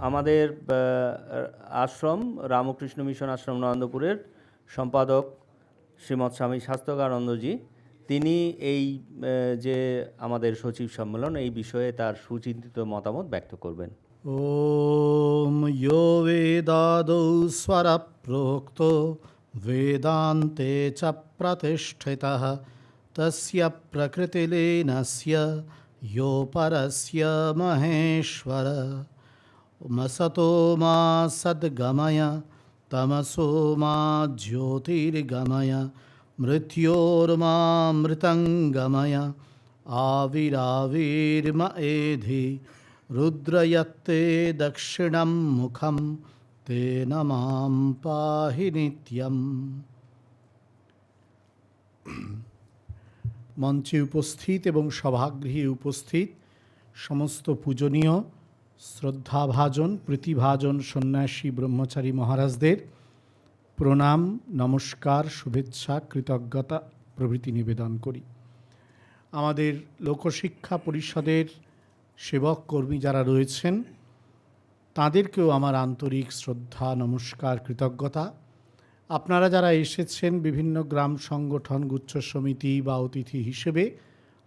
আমাদের আহ, আশ্রম রামকৃষ্ণ মিশন আশ্রম নরেন্দ্রপুরের সম্পাদক শ্রীমৎ স্বামী শাস্তকানন্দজি তিনি এই আহ, যে আমাদের সচিব সম্মেলন এই বিষয়ে তার সুচিন্তিত মতামত ব্যক্ত করবেন ॐ यो वेदादौ स्वरप्रोक्तो वेदान्ते च प्रतिष्ठितः तस्य प्रकृतिलीनस्य यो परस्य महेश्वर मसतो मा सद्गमय तमसो मा ज्योतिर्गमय मृत्योर्मामृतङ्गमय आविराविर्म एधि रुद्रयत्ते दक्षिणं मुखं तेन मां पाहि नित्यम् মঞ্চে উপস্থিত এবং সভাগৃহে উপস্থিত সমস্ত পূজনীয় শ্রদ্ধাভাজন, প্রীতিভাজন সন্ন্যাসী ব্রহ্মচারী মহারাজদের প্রণাম, নমস্কার, শুভেচ্ছা, কৃতজ্ঞতা প্রভৃতি নিবেদন করি। আমাদের লোকশিক্ষা পরিষদের সেবক কর্মী যারা রয়েছেন, তাদেরকেও আমার আন্তরিক শ্রদ্ধা, নমস্কার, কৃতজ্ঞতা। আপনারা যারা এসেছেন বিভিন্ন গ্রাম সংগঠন, গুচ্ছ সমিতি বা অতিথি হিসেবে,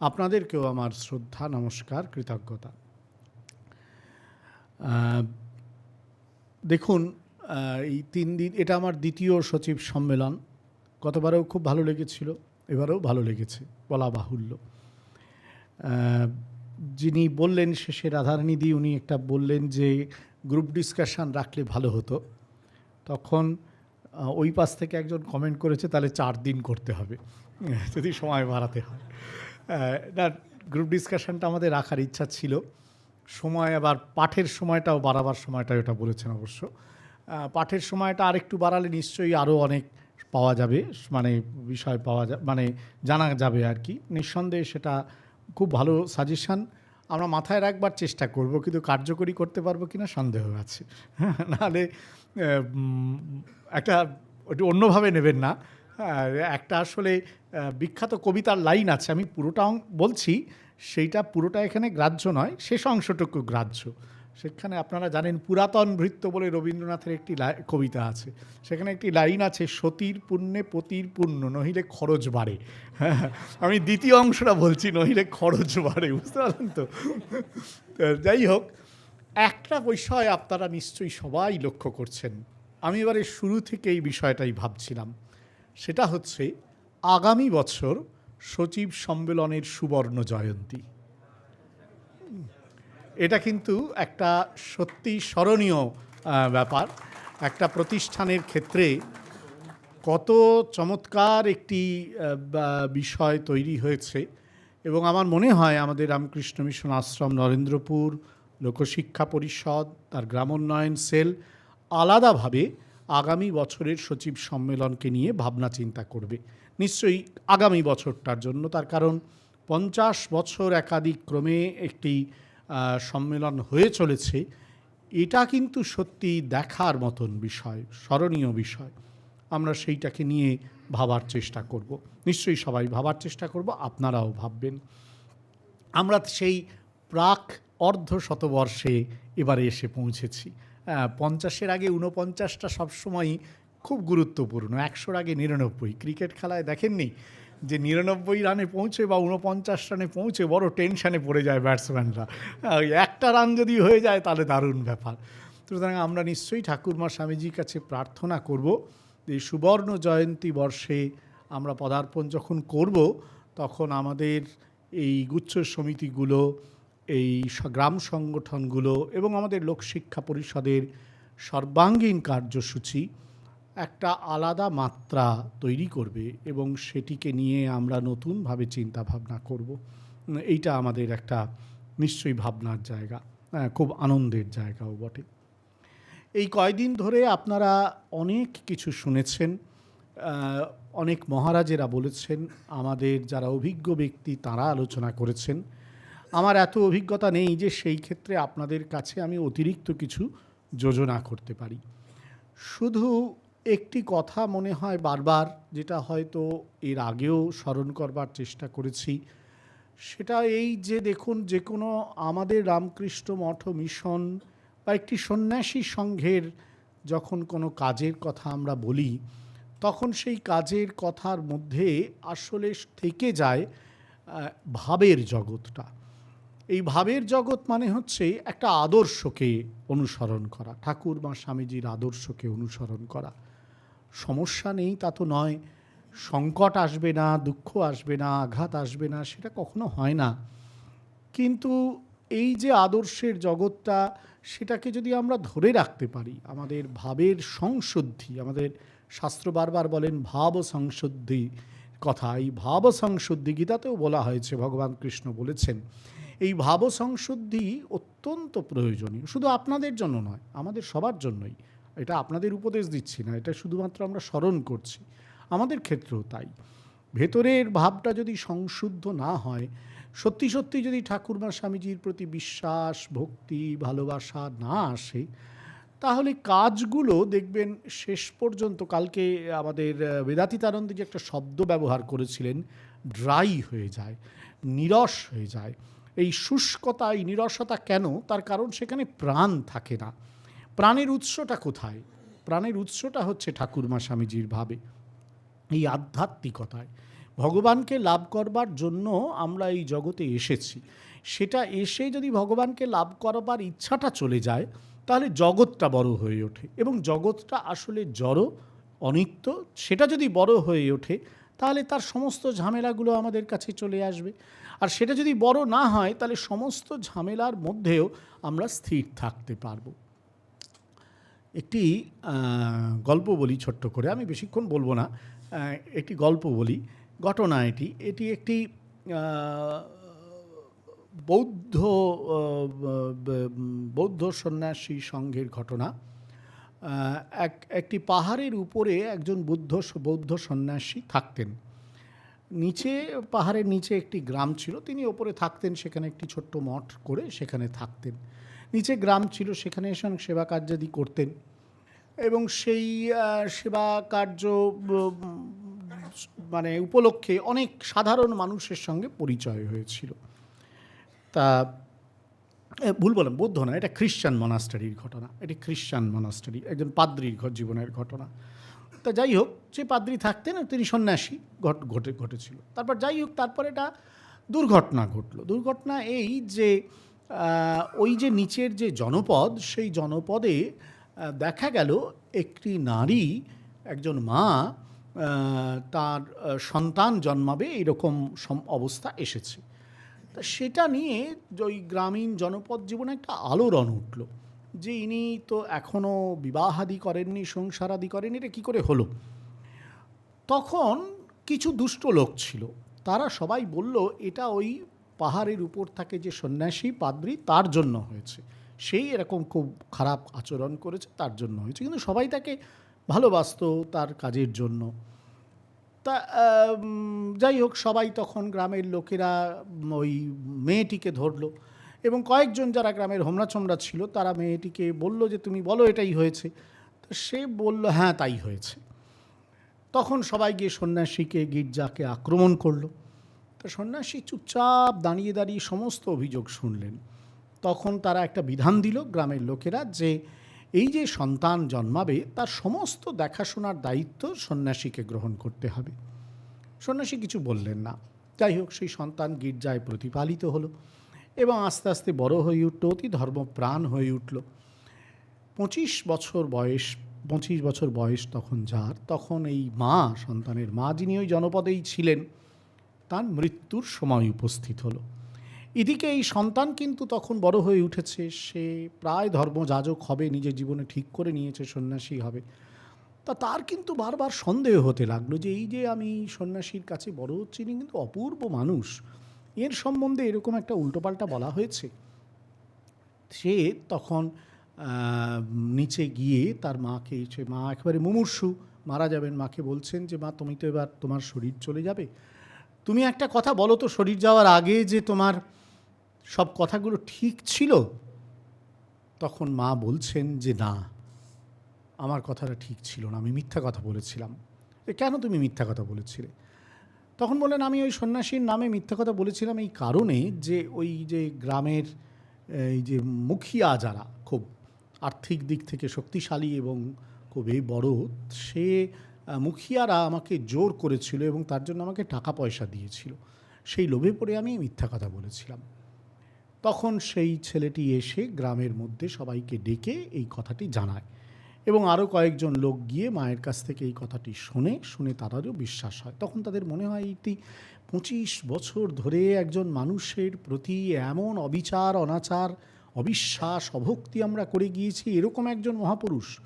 আপনাদেরকেও আমার শ্রদ্ধা, নমস্কার, কৃতজ্ঞতা। দেখুন এই তিন দিন, এটা আমার দ্বিতীয় সচিব সম্মেলন। গতবারেও খুব ভালো লেগেছিল, এবারেও ভালো লেগেছে, বলা বাহুল্য। যিনি বললেন শেষে রাধারানীদি, উনি একটা বললেন যে গ্রুপ ডিসকাশন রাখলে ভালো হতো। তখন ওই পাশ থেকে একজন কমেন্ট করেছে, তাহলে চার দিন করতে হবে, যদি সময় বাড়াতে হয়। না গ্রুপ ডিসকাশনটা আমাদের রাখার ইচ্ছা ছিল। সময়, আবার পাঠের সময়টাও, বাড়াবার সময়টা ওটা বলেছেন অবশ্য। পাঠের সময়টা আরেকটু বাড়ালে নিশ্চয়ই আরও অনেক পাওয়া যাবে মানে বিষয় পাওয়া যা মানে জানা যাবে আর কি। নিঃসন্দেহে সেটা খুব ভালো সাজেশান আমরা মাথায় রাখবার চেষ্টা করব, কিন্তু কার্যকরী করতে পারব কিনা সন্দেহ আছে। নাহলে একটা, একটু অন্যভাবে নেবেন না। একটা আসলে বিখ্যাত কবিতার লাইন আছে, আমি পুরোটা বলছি। সেইটা পুরোটা এখানে গ্রাহ্য নয় শেষ অংশটুকু গ্রাহ্য। সেখানে আপনারা জানেন পুরাতন ভৃত্য বলে রবীন্দ্রনাথের একটি কবিতা আছে। সেখানে একটি লাইন আছে সতীর পুণ্যে পতির পুণ্য নহিলে খরচ বাড়ে। হ্যাঁ, আমি দ্বিতীয় অংশটা বলছি নহিলে খরচ বাড়ে। বুঝতে পারলেন তো যাই হোক একটা বিষয় আপনারা নিশ্চয়ই সবাই লক্ষ্য করছেন। আমি এবারে শুরু থেকে এই বিষয়টাই ভাবছিলাম। সেটা হচ্ছে আগামী বছর সচিব সম্মেলনের সুবর্ণ জয়ন্তী। এটা কিন্তু একটা সত্যি স্মরণীয় ব্যাপার। একটা প্রতিষ্ঠানের ক্ষেত্রে কত চমৎকার একটি বিষয় তৈরি হয়েছে এবং আমার মনে হয় আমাদের রামকৃষ্ণ মিশন আশ্রম, নরেন্দ্রপুর লোকশিক্ষা পরিষদ, তার গ্রামোন্নয়ন সেল আলাদাভাবে আগামী বছরের সচিব সম্মেলনকে নিয়ে ভাবনা চিন্তা করবে। নিশ্চয়ই আগামী বছরটার জন্য। তার কারণ পঞ্চাশ বছর একাধিক ক্রমে একটি সম্মেলন হয়ে চলেছে। এটা কিন্তু সত্যি দেখার মতন বিষয়, স্মরণীয় বিষয়। আমরা সেইটাকে নিয়ে ভাবার চেষ্টা করব। নিশ্চয়ই সবাই ভাবার চেষ্টা করব, আপনারাও ভাববেন। আমরা সেই প্রাক অর্ধ শতবর্ষে এবারে এসে পৌঁছেছি। পঞ্চাশের আগে ঊনপঞ্চাশটা সবসময়ই খুব গুরুত্বপূর্ণ, একশোর আগে নিরানব্বই। ক্রিকেট খেলায় দেখেননি যে নিরানব্বই রানে পৌঁছে বা ঊনপঞ্চাশ রানে পৌঁছে বড় টেনশানে পড়ে যায় ব্যাটসম্যানরা। ওই একটা রান যদি হয়ে যায় তাহলে দারুণ ব্যাপার। সুতরাং আমরা নিশ্চয়ই ঠাকুরমা স্বামীজির কাছে প্রার্থনা করব যে সুবর্ণ জয়ন্তী বর্ষে আমরা পদার্পণ যখন করব, তখন আমাদের এই গুচ্ছ সমিতিগুলো, এই গ্রাম সংগঠনগুলো এবং আমাদের লোকশিক্ষা পরিষদের সর্বাঙ্গীন কার্যসূচি একটা আলাদা মাত্রা তৈরি করবে এবং সেটিকে নিয়ে আমরা নতুনভাবে চিন্তা ভাবনা করব। এইটা আমাদের একটা নিশ্চয়ই ভাবনার জায়গা হ্যাঁ, খুব আনন্দের জায়গাও বটে। এই কয়দিন ধরে আপনারা অনেক কিছু শুনেছেন অনেক মহারাজেরা বলেছেন আমাদের যারা অভিজ্ঞ ব্যক্তি তারা আলোচনা করেছেন। আমার এত অভিজ্ঞতা নেই যে সেই ক্ষেত্রে আপনাদের কাছে আমি অতিরিক্ত কিছু যোজনা করতে পারি। শুধু একটি কথা মনে হয় বারবার, যেটা হয়তো এর আগেও স্মরণ করবার চেষ্টা করেছি। সেটা এই যে দেখুন, যে কোনো আমাদের রামকৃষ্ণ মঠ মিশন বা একটি সন্ন্যাসী সংঘের যখন কোনো কাজের কথা আমরা বলি, তখন সেই কাজের কথার মধ্যে আসলে থেকে যায় ভাবের জগৎটা। এই ভাবের জগৎ মানে হচ্ছে একটা আদর্শকে অনুসরণ করা, ঠাকুর বা স্বামীজির আদর্শকে অনুসরণ করা। সমস্যা নেই, তা তো নয়। সংকট আসবে না, দুঃখ আসবে না, আঘাত আসবে না, সেটা কখনো হয় না। কিন্তু এই যে আদর্শের জগৎটা, সেটাকে যদি আমরা ধরে রাখতে পারি, আমাদের ভাবের সংশুদ্ধি, আমাদের শাস্ত্র বারবার বলেন ভাব সংশুদ্ধি কথা, এই ভাব সংশুদ্ধি গীতাতেও বলা হয়েছে, ভগবান কৃষ্ণ বলেছেন। এই ভাব সংশুদ্ধি অত্যন্ত প্রয়োজনীয়, শুধু আপনাদের জন্য নয়, আমাদের সবার জন্যই। এটা আপনাদের উপদেশ দিচ্ছি না, এটা শুধুমাত্র আমরা স্মরণ করছি। আমাদের ক্ষেত্রেও তাই। ভেতরের ভাবটা যদি সংশুদ্ধ না হয়, সত্যি সত্যি যদি ঠাকুরমা স্বামীজির প্রতি বিশ্বাস, ভক্তি, ভালোবাসা না আসে, তাহলে কাজগুলো দেখবেন শেষ পর্যন্ত, কালকে আমাদের বেদাতিতানন্দী যে একটা শব্দ ব্যবহার করেছিলেন, ড্রাই হয়ে যায়, নিরস হয়ে যায়। এই শুষ্কতা এই নিরসতা কেন? তার কারণ সেখানে প্রাণ থাকে না। প্রাণের উৎসটা কোথায়? প্রাণের উৎসটা হচ্ছে ঠাকুরমা স্বামীজির ভাবে, এই আধ্যাত্মিকতায়। ভগবানকে লাভ করবার জন্য আমরা এই জগতে এসেছি। সেটা এসে যদি ভগবানকে লাভ করবার ইচ্ছাটা চলে যায়, তাহলে জগৎটা বড় হয়ে ওঠে এবং জগৎটা আসলে জড়, অনিত্য, সেটা যদি বড় হয়ে ওঠে, তাহলে তার সমস্ত ঝামেলাগুলো আমাদের কাছে চলে আসবে। আর সেটা যদি বড় না হয়, তাহলে সমস্ত ঝামেলার মধ্যেও আমরা স্থির থাকতে পারব। একটি গল্প বলি ছোট্ট করে, আমি বেশিক্ষণ বলব না। একটি গল্প বলি, ঘটনা এটি। এটি একটি বৌদ্ধ বৌদ্ধ সন্ন্যাসী সংঘের ঘটনা। এক, একটি পাহাড়ের উপরে একজন বুদ্ধ, বৌদ্ধ সন্ন্যাসী থাকতেন। নিচে, পাহাড়ের নিচে একটি গ্রাম ছিল, তিনি ওপরে থাকতেন, সেখানে একটি ছোট্ট মঠ করে সেখানে থাকতেন। নিচে গ্রাম ছিল, সেখানে এসে অনেক সেবা কার্যাদি করতেন। এবং সেই সেবা কার্য মানে উপলক্ষে অনেক সাধারণ মানুষের সঙ্গে পরিচয় হয়েছিল। তা ভুল বললাম, বৌদ্ধ না, এটা খ্রিশ্চান মনাস্টারির ঘটনা। এটি খ্রিশ্চান মনাস্টারি, একজন পাদ্রির ঘর জীবনের ঘটনা। তা যাই হোক, যে পাদ্রি থাকতেন, তিনি সন্ন্যাসী, ঘট, ঘটে, ঘটেছিল। তারপর যাই হোক, তারপর এটা দুর্ঘটনা ঘটলো। দুর্ঘটনা এই যে ওই যে নিচের যে জনপদ, সেই জনপদে দেখা গেল একটি নারী, একজন মা তার সন্তান জন্মাবে, এরকম অবস্থা এসেছে। তা সেটা নিয়ে ওই গ্রামীণ জনপদ জীবনে একটা আলোড়ন উঠল, যে ইনি তো এখনও বিবাহাদি করেননি, সংসারাদি করেননি, এটা কী করে হলো? তখন কিছু দুষ্ট লোক ছিল, তারা সবাই বলল, এটা ওই পাহাড়ের উপর থাকে যে সন্ন্যাসী, পাদ্রী তার জন্য হয়েছে। সেই এরকম খুব খারাপ আচরণ করেছে, তার জন্য হয়েছে। কিন্তু সবাই তাকে ভালোবাসতো তার কাজের জন্য। তা যাই হোক, সবাই তখন গ্রামের লোকেরা ওই মেয়েটিকে ধরলো এবং কয়েকজন যারা গ্রামের হোমরা চমড়া ছিল, তারা মেয়েটিকে বলল যে, তুমি বলো, এটাই হয়েছে। তো সে বলল হ্যাঁ তাই হয়েছে। তখন সবাই গিয়ে সন্ন্যাসীকে, গির্জাকে আক্রমণ করল। তো সন্ন্যাসী চুপচাপ দাঁড়িয়ে দাঁড়িয়ে সমস্ত অভিযোগ শুনলেন। তখন তারা একটা বিধান দিল গ্রামের লোকেরা যে এই যে সন্তান জন্মাবে, তার সমস্ত দেখাশোনার দায়িত্ব সন্ন্যাসীকে গ্রহণ করতে হবে। সন্ন্যাসী কিছু বললেন না। যাই হোক, সেই সন্তান গির্জায় প্রতিপালিত হলো এবং আস্তে আস্তে বড় হয়ে উঠল, অতি ধর্মপ্রাণ হয়ে উঠল। পঁচিশ বছর বয়স, পঁচিশ বছর বয়স তখন যার, তখন এই মা, সন্তানের মা, যিনি ওই জনপদেই ছিলেন তার মৃত্যুর সময় উপস্থিত হলো। এদিকে এই সন্তান কিন্তু তখন বড় হয়ে উঠেছে। সে প্রায় ধর্মযাজক হবে, নিজের জীবনে ঠিক করে নিয়েছে, সন্ন্যাসী হবে। তা তার কিন্তু বারবার সন্দেহ হতে লাগল যে এই যে আমি সন্ন্যাসীর কাছে বড় হচ্ছি কিন্তু অপূর্ব মানুষ। এর সম্বন্ধে এরকম একটা উল্টোপাল্টা বলা হয়েছে। সে তখন নিচে গিয়ে তার মাকে, সে মা একেবারে মুমূর্ষু মারা যাবেন। মাকে বলছেন যে, মা, তুমি তো এবার তোমার শরীর চলে যাবে। তুমি একটা কথা বলো তো শরীর যাওয়ার আগে যে তোমার সব কথাগুলো ঠিক ছিল? তখন মা বলছেন যে না আমার কথাটা ঠিক ছিল না আমি মিথ্যা কথা বলেছিলাম। "এ, কেন তুমি মিথ্যা কথা বলেছিলে? তখন বললেন আমি ওই সন্ন্যাসীর নামে মিথ্যা কথা বলেছিলাম এই কারণে যে ওই যে গ্রামের এই যে মুখিয়া যারা খুব আর্থিক দিক থেকে শক্তিশালী এবং খুবই বড় সে মুখিয়ারা আমাকে জোর করেছিল এবং তার জন্য আমাকে টাকা পয়সা দিয়েছিল। সেই লোভে পড়ে আমি মিথ্যা কথা বলেছিলাম। তখন সেই ছেলেটি এসে গ্রামের মধ্যে সবাইকে ডেকে এই কথাটি জানায় এবং আরও কয়েকজন লোক গিয়ে মায়ের কাছ থেকে এই কথাটি শোনে, শুনে তাদেরও বিশ্বাস হয়। তখন তাদের মনে হয় এইটি পঁচিশ বছর ধরে একজন মানুষের প্রতি এমন অবিচার, অনাচার, অবিশ্বাস, অভক্তি আমরা করে গিয়েছি, এরকম একজন মহাপুরুষ।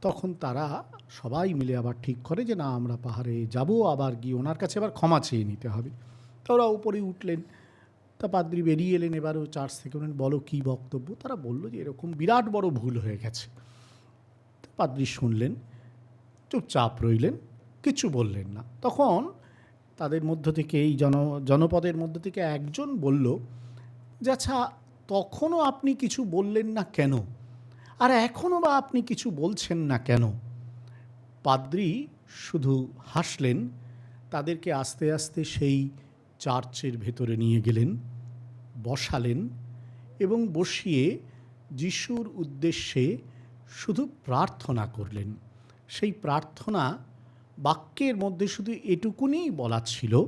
তখন তারা সবাই মিলে আবার ঠিক করে যে, না, আমরা পাহাড়ে যাব, আবার গিয়ে ওনার কাছে আবার ক্ষমা চেয়ে নিতে হবে। তা ওরা উপরে উঠলেন। তা পাদ্রি বেরিয়ে এলেন এবারও চার্চ থেকে বললেন বলো কী বক্তব্য? তারা বলল যে, এরকম বিরাট বড় ভুল হয়ে গেছে। পাদ্রি শুনলেন, চুপচাপ রইলেন, কিছু বললেন না। তখন তাদের মধ্য থেকে এই জন, জনপদের মধ্য থেকে একজন বলল, যে আচ্ছা তখনও আপনি কিছু বললেন না কেন? আর এখনও বা আপনি কিছু বলছেন না কেন? পাদ্রি শুধু হাসলেন, তাদেরকে আস্তে আস্তে সেই চার্চের ভেতরে নিয়ে গেলেন, বসালেন এবং বসিয়ে যিশুর উদ্দেশ্যে শুধু প্রার্থনা করলেন। সেই প্রার্থনা বাক্যের মধ্যে শুধু এটুকুনি বলা ছিল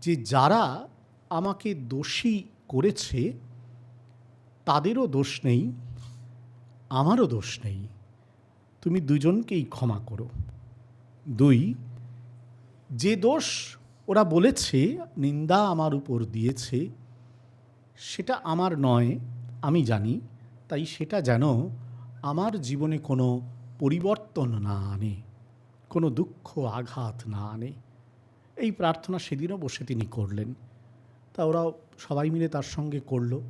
যে যারা আমাকে দোষী করেছে, তাদেরও দোষ নেই আমারও দোষ নেই। তুমি দুজনকেই ক্ষমা করো। দুই, যে দোষ ওরা বলেছে, নিন্দা আমার উপর দিয়েছে, সেটা আমার নয়, আমি জানি, তাই সেটা যেন আমার জীবনে কোনো পরিবর্তন না আনে, কোনো দুঃখ আঘাত না আনে। এই প্রার্থনা সেদিনও বসে তিনি করলেন। তা ওরা সবাই মিলে তার সঙ্গে করল।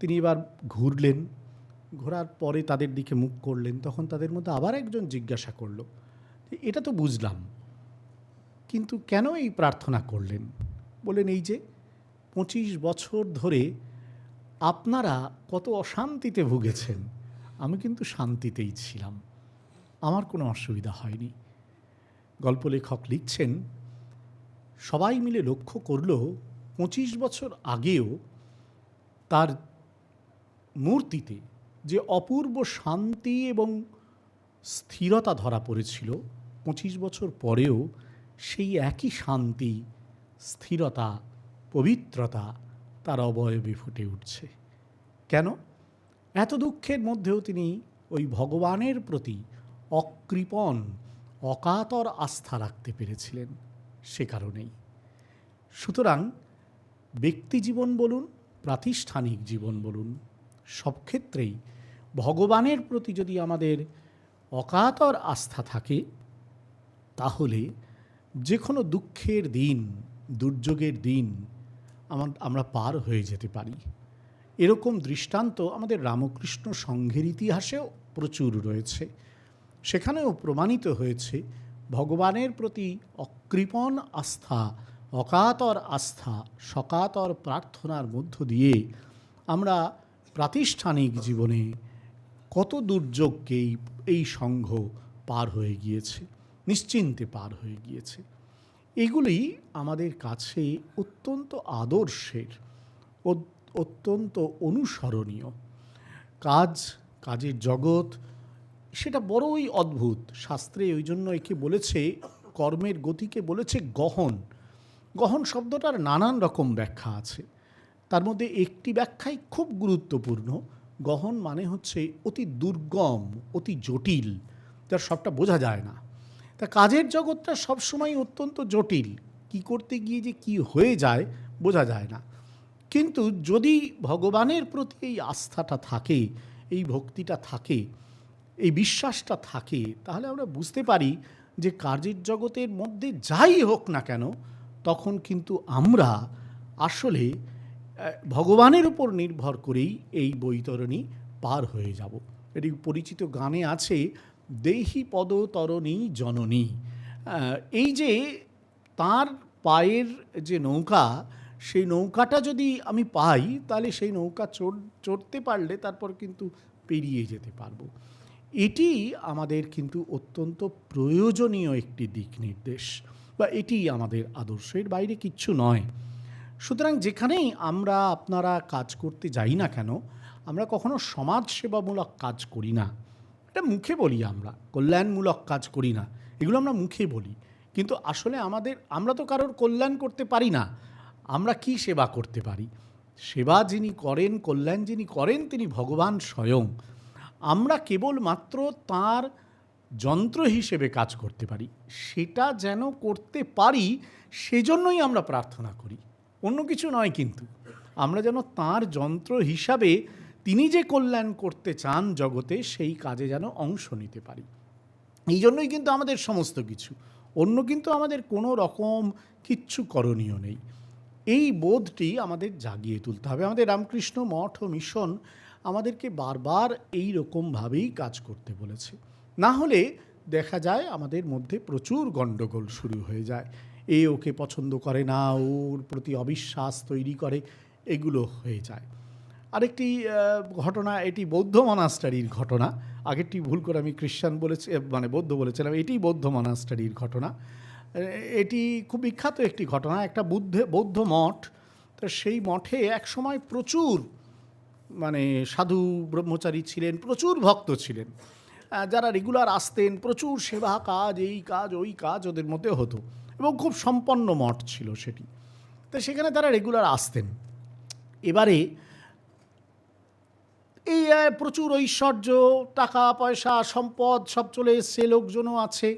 তিনি এবার ঘুরলেন। ঘোরার পরে তাদের দিকে মুখ করলেন, তখন তাদের মধ্যে আবার একজন জিজ্ঞাসা করল এটা তো বুঝলাম, কিন্তু কেন এই প্রার্থনা করলেন? বলেন এই যে পঁচিশ বছর ধরে আপনারা কত অশান্তিতে ভুগেছেন, আমি কিন্তু শান্তিতেই ছিলাম, আমার কোনো অসুবিধা হয়নি। গল্প লেখক লিখছেন, সবাই মিলে লক্ষ্য করল, পঁচিশ বছর আগেও তার মূর্তিতে যে অপূর্ব শান্তি এবং স্থিরতা ধরা পড়েছিল, পঁচিশ বছর পরেও সেই একই শান্তি, স্থিরতা, পবিত্রতা তার অবয়বে ফুটে উঠছে। কেন? এত দুঃখের মধ্যেও তিনি ওই ভগবানের প্রতি অকৃপণ, অকাতর আস্থা রাখতে পেরেছিলেন সে কারণেই। সুতরাং ব্যক্তি জীবন বলুন, প্রাতিষ্ঠানিক জীবন বলুন সব ক্ষেত্রেই ভগবানের প্রতি যদি আমাদের অকাতর আস্থা থাকে, তাহলে যে কোনো দুঃখের দিন, দুর্যোগের দিন আমার আমরা পার হয়ে যেতে পারি। এরকম দৃষ্টান্ত আমাদের রামকৃষ্ণ সংঘের ইতিহাসেও প্রচুর রয়েছে। সেখানেও প্রমাণিত হয়েছে ভগবানের প্রতি অকৃপণ আস্থা, অকাতর আস্থা, সকাতর প্রার্থনার মধ্য দিয়ে আমরা প্রাতিষ্ঠানিক জীবনে কত দুর্যোগকেই এই সংঘ পার হয়ে গিয়েছে, নিশ্চিন্তে পার হয়ে গিয়েছে। এগুলি আমাদের কাছে অত্যন্ত আদর্শের অত্যন্ত অনুসরণীয়। কাজ, কাজের জগৎ, সেটা বড়ই অদ্ভুত। শাস্ত্রে ওই জন্য একে বলেছে, কর্মের গতিকে বলেছে গহন। গহন শব্দটার নানান রকম ব্যাখ্যা আছে। তার মধ্যে একটি ব্যাখ্যাই খুব গুরুত্বপূর্ণ। গহন মানে হচ্ছে অতি দুর্গম, অতি জটিল, যার সবটা বোঝা যায় না। তা কাজের জগৎটা সবসময় অত্যন্ত জটিল। কি করতে গিয়ে যে কি হয়ে যায় বোঝা যায় না। কিন্তু যদি ভগবানের প্রতি এই আস্থাটা থাকে, এই ভক্তিটা থাকে, এই বিশ্বাসটা থাকে, তাহলে আমরা বুঝতে পারি যে কাজের জগতের মধ্যে যাই হোক না কেন, তখন কিন্তু আমরা আসলে ভগবানের উপর নির্ভর করেই এই বৈতরণী পার হয়ে যাব। এটি পরিচিত গানে আছে, দেহি পদতরণী জননী। এই যে তার পায়ের যে নৌকা, সেই নৌকাটা যদি আমি পাই, তাহলে সেই নৌকা চড়, চড়তে পারলে তারপর কিন্তু পেরিয়ে যেতে পারব। এটি আমাদের কিন্তু অত্যন্ত প্রয়োজনীয় একটি দিক নির্দেশ, বা এটি আমাদের আদর্শের বাইরে কিচ্ছু নয়। সুতরাং যেখানেই আমরা আপনারা কাজ করতে যাই না কেন, আমরা কখনো সমাজসেবামূলক কাজ করি না। এটা মুখে বলি আমরা, কল্যাণমূলক কাজ করি না, এগুলো আমরা মুখে বলি। কিন্তু আসলে আমাদের, আমরা তো কারোর কল্যাণ করতে পারি না, আমরা কি সেবা করতে পারি? সেবা যিনি করেন, কল্যাণ যিনি করেন, তিনি ভগবান স্বয়ং। আমরা কেবলমাত্র তার যন্ত্র হিসেবে কাজ করতে পারি। সেটা যেন করতে পারি, সেজন্যই আমরা প্রার্থনা করি। অন্য কিছু নয় কিন্তু। আমরা যেন তার যন্ত্র হিসাবে তিনি যে কল্যাণ করতে চান জগতে, সেই কাজে যেন অংশ নিতে পারি। এই জন্যই কিন্তু আমাদের সমস্ত কিছু। অন্য কিন্তু আমাদের কোনো রকম কিচ্ছু করণীয় নেই। এই বোধটি আমাদের জাগিয়ে তুলতে হবে। আমাদের রামকৃষ্ণ মঠ ও মিশন আমাদেরকে বারবার এই রকমভাবেই কাজ করতে বলেছে। না হলে দেখা যায় আমাদের মধ্যে প্রচুর গণ্ডগোল শুরু হয়ে যায়। এ ওকে পছন্দ করে না, ওর প্রতি অবিশ্বাস তৈরি করে, এগুলো হয়ে যায়। আরেকটি ঘটনা, এটি বৌদ্ধ মনাস্টারির ঘটনা। আগেরটি ভুল করে আমি খ্রিস্টান বলেছি মানে বৌদ্ধ বলেছিলাম, এটি বৌদ্ধ মনাস্টারির ঘটনা। এটি খুব বিখ্যাত একটি ঘটনা, একটা বুদ্ধে, বৌদ্ধ মঠ। তো সেই মঠে একসময় প্রচুর মানে সাধু ব্রহ্মচারী ছিলেন, প্রচুর ভক্ত ছিলেন। যারা রেগুলার আসতেন, প্রচুর সেবা কাজ, এই কাজ, ওই কাজ ওদের মধ্যে হতো। এবং খুব সম্পন্ন মঠ ছিল সেটি। তো সেখানে তারা রেগুলার আসতেন। এবারে এই প্রচুর ঐশ্বর্য, টাকা, পয়সা, সম্পদ সব চলে এসছে, লোকজনও আছে।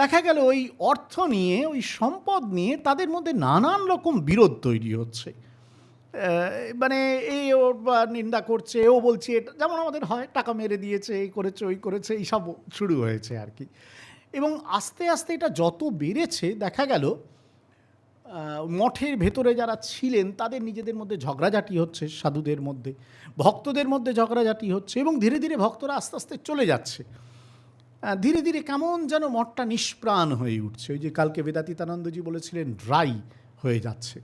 দেখা গেল ওই অর্থ নিয়ে, ওই সম্পদ নিয়ে তাদের মধ্যে নানান রকম বিরোধ তৈরি হচ্ছে। মানে এই ও নিন্দা করছে, ও বলছে, এটা যেমন আমাদের হয়, টাকা মেরে দিয়েছে, এই করেছে, ওই করেছে এইসব শুরু হয়েছে আর কি। এবং আস্তে আস্তে এটা যত বেড়েছে, দেখা গেল মঠের ভেতরে যারা ছিলেন, তাদের নিজেদের মধ্যে ঝগড়াঝাটি হচ্ছে, সাধুদের মধ্যে, ভক্তদের মধ্যে ঝগড়াঝাটি হচ্ছে এবং ধীরে ধীরে ভক্তরা আস্তে আস্তে চলে যাচ্ছে। ধীরে ধীরে কেমন যেন মঠটা নিষ্প্রাণ হয়ে উঠছে। ওই যে কালকে বেদাতীতানন্দজি বলেছিলেন, ড্রাই হয়ে যাচ্ছে।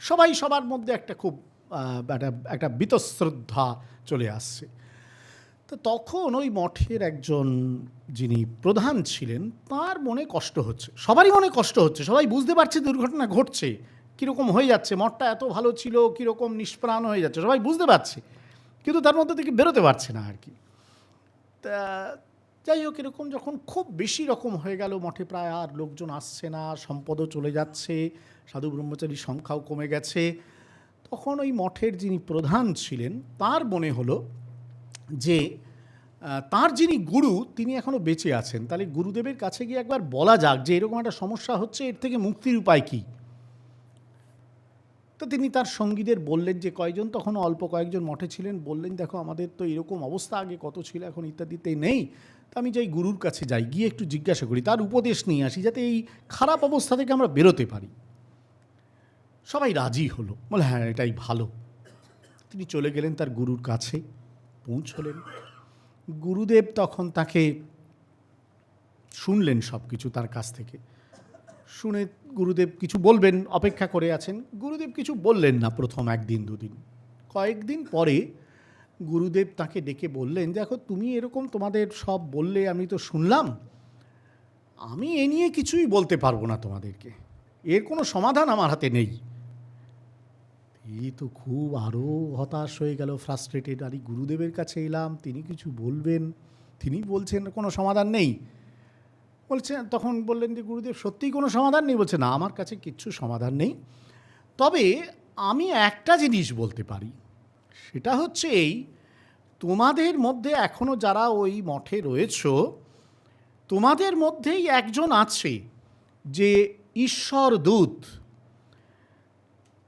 সবাই সবার মধ্যে একটা খুব একটা একটা বীতশ্রদ্ধা চলে আসছে। তো তখন ওই মঠের একজন যিনি প্রধান ছিলেন, তার মনে কষ্ট হচ্ছে। সবারই মনে কষ্ট হচ্ছে, সবাই বুঝতে পারছে দুর্ঘটনা ঘটছে। কীরকম হয়ে যাচ্ছে, মঠটা এত ভালো ছিল, কীরকম নিষ্প্রাণ হয়ে যাচ্ছে, সবাই বুঝতে পারছে। কিন্তু তার মধ্যে থেকে বেরোতে পারছে না আর কি তা যাই হোক, এরকম যখন খুব বেশি রকম হয়ে গেল, মঠে প্রায় আর লোকজন আসছে না, সম্পদও চলে যাচ্ছে, সাধু ব্রহ্মচারীর সংখ্যাও কমে গেছে, তখন ওই মঠের যিনি প্রধান ছিলেন, তার মনে হলো যে তার যিনি গুরু, তিনি এখনও বেঁচে আছেন। তাহলে গুরুদেবের কাছে গিয়ে একবার বলা যাক যে, এরকম একটা সমস্যা হচ্ছে, এর থেকে মুক্তির উপায় কী? তো তিনি তার সঙ্গীদের বললেন যে, কয়জন তখন অল্প কয়েকজন মঠে ছিলেন, বললেন, দেখো, আমাদের তো এরকম অবস্থা, আগে কত ছিল, এখন ইত্যাদিতে নেই। তো আমি যাই গুরুর কাছে যাই, গিয়ে একটু জিজ্ঞাসা করি, তার উপদেশ নিয়ে আসি, যাতে এই খারাপ অবস্থা থেকে আমরা বেরোতে পারি। সবাই রাজি হলো। বলে হ্যাঁ এটাই ভালো। তিনি চলে গেলেন তার গুরুর কাছে। পৌঁছলেন। গুরুদেব তখন তাকে শুনলেন সব কিছু তার কাছ থেকে। শুনে গুরুদেব কিছু বলবেন, অপেক্ষা করে আছেন। গুরুদেব কিছু বললেন না প্রথম একদিন, দুদিন। কয়েকদিন পরে গুরুদেব তাকে ডেকে বললেন, দেখো, তুমি এরকম তোমাদের সব বললে আমি তো শুনলাম। আমি এ নিয়ে কিছুই বলতে পারব না তোমাদেরকে। এর কোনো সমাধান আমার হাতে নেই। এই তো খুব আরও হতাশ হয়ে গেল ফ্রাস্ট্রেটেড আর গুরুদেবের কাছে এলাম, তিনি কিছু বলবেন? তিনি বলছেন, কোনো সমাধান নেই। বলছেন তখন বললেন যে, গুরুদেব, সত্যিই কোনো সমাধান নেই? বলছে, না, আমার কাছে কিচ্ছু সমাধান নেই। তবে আমি একটা জিনিস বলতে পারি। সেটা হচ্ছে এই, তোমাদের মধ্যে এখনও যারা ওই মঠে রয়েছ, তোমাদের মধ্যেই একজন আছে যে ঈশ্বর দূত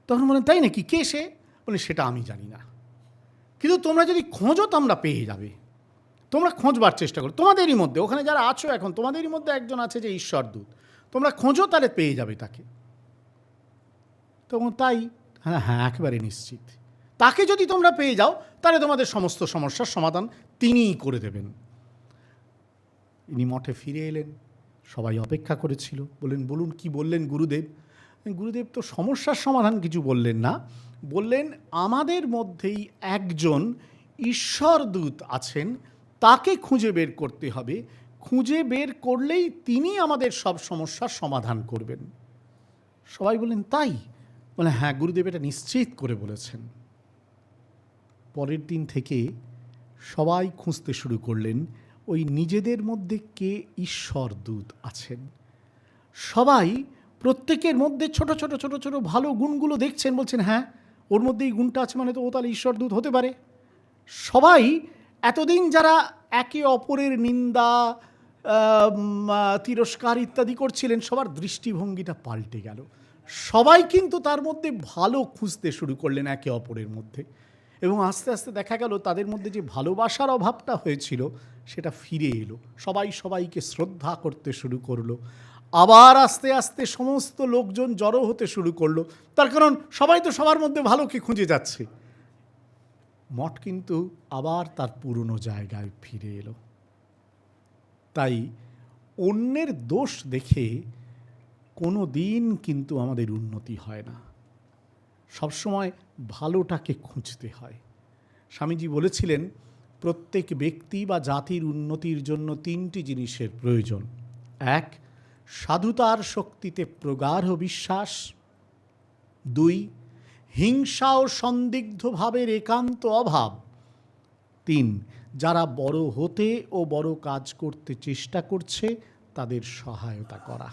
তখন বলেন, তাই নাকি? কে সে? বলে, সেটা আমি জানি না। কিন্তু তোমরা যদি খোঁজো তোমরা পেয়ে যাবে। তোমরা খোঁজবার চেষ্টা করো। তোমাদেরই মধ্যে, ওখানে যারা আছো এখন, তোমাদেরই মধ্যে একজন আছে যে ঈশ্বর দূত। তোমরা খোঁজো, তাহলে পেয়ে যাবে তাকে। তখন তাই হ্যাঁ হ্যাঁ একেবারে নিশ্চিত। তাকে যদি তোমরা পেয়ে যাও, তাহলে তোমাদের সমস্ত সমস্যার সমাধান তিনিই করে দেবেন। ইনি মঠে ফিরে এলেন। সবাই অপেক্ষা করেছিল। বললেন বলুন, কি বললেন গুরুদেব? গুরুদেব, তো সমস্যার সমাধান কিছু বললেন না। বললেন, আমাদের মধ্যেই একজন ঈশ্বরদূত আছেন, তাকে খুঁজে বের করতে হবে। খুঁজে বের করলেই তিনি আমাদের সব সমস্যার সমাধান করবেন। সবাই বললেন, তাই? বলে হ্যাঁ গুরুদেব এটা নিশ্চিত করে বলেছেন। পরের দিন থেকে সবাই খুঁজতে শুরু করলেন, ওই নিজেদের মধ্যে কে ঈশ্বর দূত আছেন। সবাই প্রত্যেকের মধ্যে ছোট ছোট ছোট ছোট ভালো গুণগুলো দেখছেন, বলছেন হ্যাঁ ওর মধ্যে এই গুণটা আছে মানে তো ও তাহলে ঈশ্বর দূত হতে পারে। সবাই এতদিন যারা একে অপরের নিন্দা তিরস্কার ইত্যাদি করছিলেন, সবার দৃষ্টিভঙ্গিটা পাল্টে গেল। সবাই কিন্তু তার মধ্যে ভালো খুঁজতে শুরু করলেন একে অপরের মধ্যে। এবং আস্তে আস্তে দেখা গেল তাদের মধ্যে যে ভালোবাসার অভাবটা হয়েছিল, সেটা ফিরে এলো। সবাই সবাইকে শ্রদ্ধা করতে শুরু করল। আবার আস্তে আস্তে সমস্ত লোকজন জড়ো হতে শুরু করল। তার কারণ সবাই তো সবার মধ্যে ভালোকে খুঁজে যাচ্ছে। মঠ কিন্তু আবার তার পুরনো জায়গায় ফিরে এলো। তাই অন্যের দোষ দেখে কোনো দিন কিন্তু আমাদের উন্নতি হয় না। সবসময় ভালোটাকে খুঁজতে হয়। স্বামীজি বলেছিলেন, প্রত্যেক ব্যক্তি বা জাতির উন্নতির জন্য তিনটি জিনিসের প্রয়োজন। এক সাধুতার শক্তিতে প্রগাঢ় বিশ্বাস। দুই, হিংসা ও সন্দিগ্ধ ভাবের একান্ত অভাব। তিন, যারা বড় হতে ও বড় কাজ করতে চেষ্টা করছে, তাদের সহায়তা করা।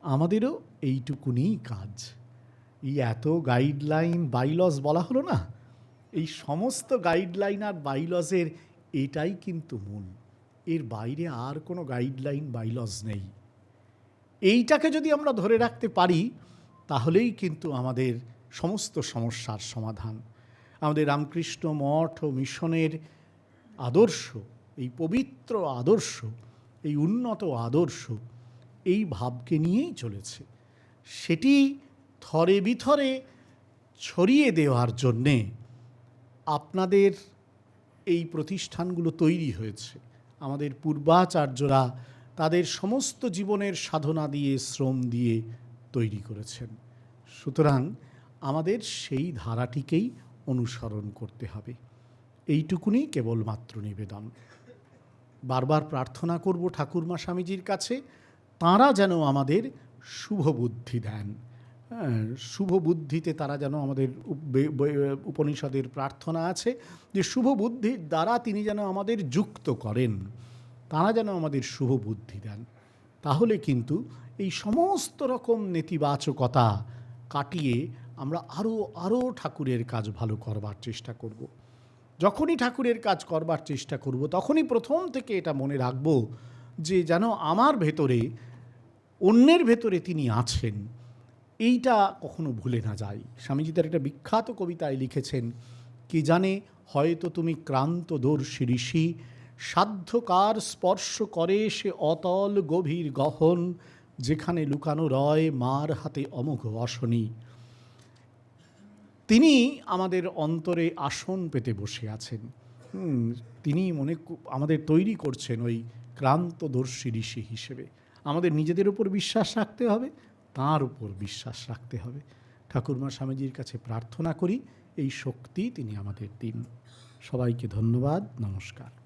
আমাদেরও এইটুকুনিই কাজ। এই এত গাইডলাইন বাইলস বলা হলো না? এই সমস্ত গাইডলাইন আর বাইলসের এটাই কিন্তু মূল। এর বাইরে আর কোনো গাইডলাইন বাইলজ নেই। এইটাকে যদি আমরা ধরে রাখতে পারি, তাহলেই কিন্তু আমাদের সমস্ত সমস্যার সমাধান। আমাদের রামকৃষ্ণ মঠ ও মিশনের আদর্শ, এই পবিত্র আদর্শ, এই উন্নত আদর্শ, এই ভাবকে নিয়েই চলেছে। সেটি থরে বিথরে ছড়িয়ে দেওয়ার জন্যে আপনাদের এই প্রতিষ্ঠানগুলো তৈরি হয়েছে। আমাদের পূর্বাচার্যরা তাদের সমস্ত জীবনের সাধনা দিয়ে, শ্রম দিয়ে তৈরি করেছেন। সুতরাং আমাদের সেই ধারাটিকেই অনুসরণ করতে হবে। এইটুকুনি কেবলমাত্র নিবেদন। বারবার প্রার্থনা করব ঠাকুরমা স্বামীজির কাছে, তাঁরা যেন আমাদের শুভ বুদ্ধি দেন। হ্যাঁ, শুভ বুদ্ধিতে তারা যেন আমাদের উপনিষদের প্রার্থনা আছে যে শুভ বুদ্ধির দ্বারা তিনি যেন আমাদের যুক্ত করেন। তারা যেন আমাদের শুভ বুদ্ধি দেন। তাহলে কিন্তু এই সমস্ত রকম নেতিবাচকতা কাটিয়ে আমরা আরও আরও ঠাকুরের কাজ ভালো করবার চেষ্টা করব। যখনই ঠাকুরের কাজ করবার চেষ্টা করব তখনই প্রথম থেকে এটা মনে রাখব যে যেন আমার ভেতরে অন্যের ভেতরে তিনি আছেন। এইটা কখনো ভুলে না যাই। স্বামীজি তার একটা বিখ্যাত কবিতায় লিখেছেন, কি জানে হয়তো তুমি ক্রান্ত ক্রান্তদর্শী ঋষি সাধ্যকার স্পর্শ করে সে অতল গভীর গহন, যেখানে লুকানো রয় মার হাতে অমোঘ অশনি তিনি আমাদের অন্তরে আসন পেতে বসে আছেন। তিনি মনে আমাদের তৈরি করছেন ওই ক্রান্তদর্শী ঋষি হিসেবে। আমাদের নিজেদের উপর বিশ্বাস রাখতে হবে তার উপর বিশ্বাস রাখতে হবে। ঠাকুরমা স্বামীজির কাছে প্রার্থনা করি, এই শক্তি তিনি আমাদের দিন। সবাইকে ধন্যবাদ, নমস্কার।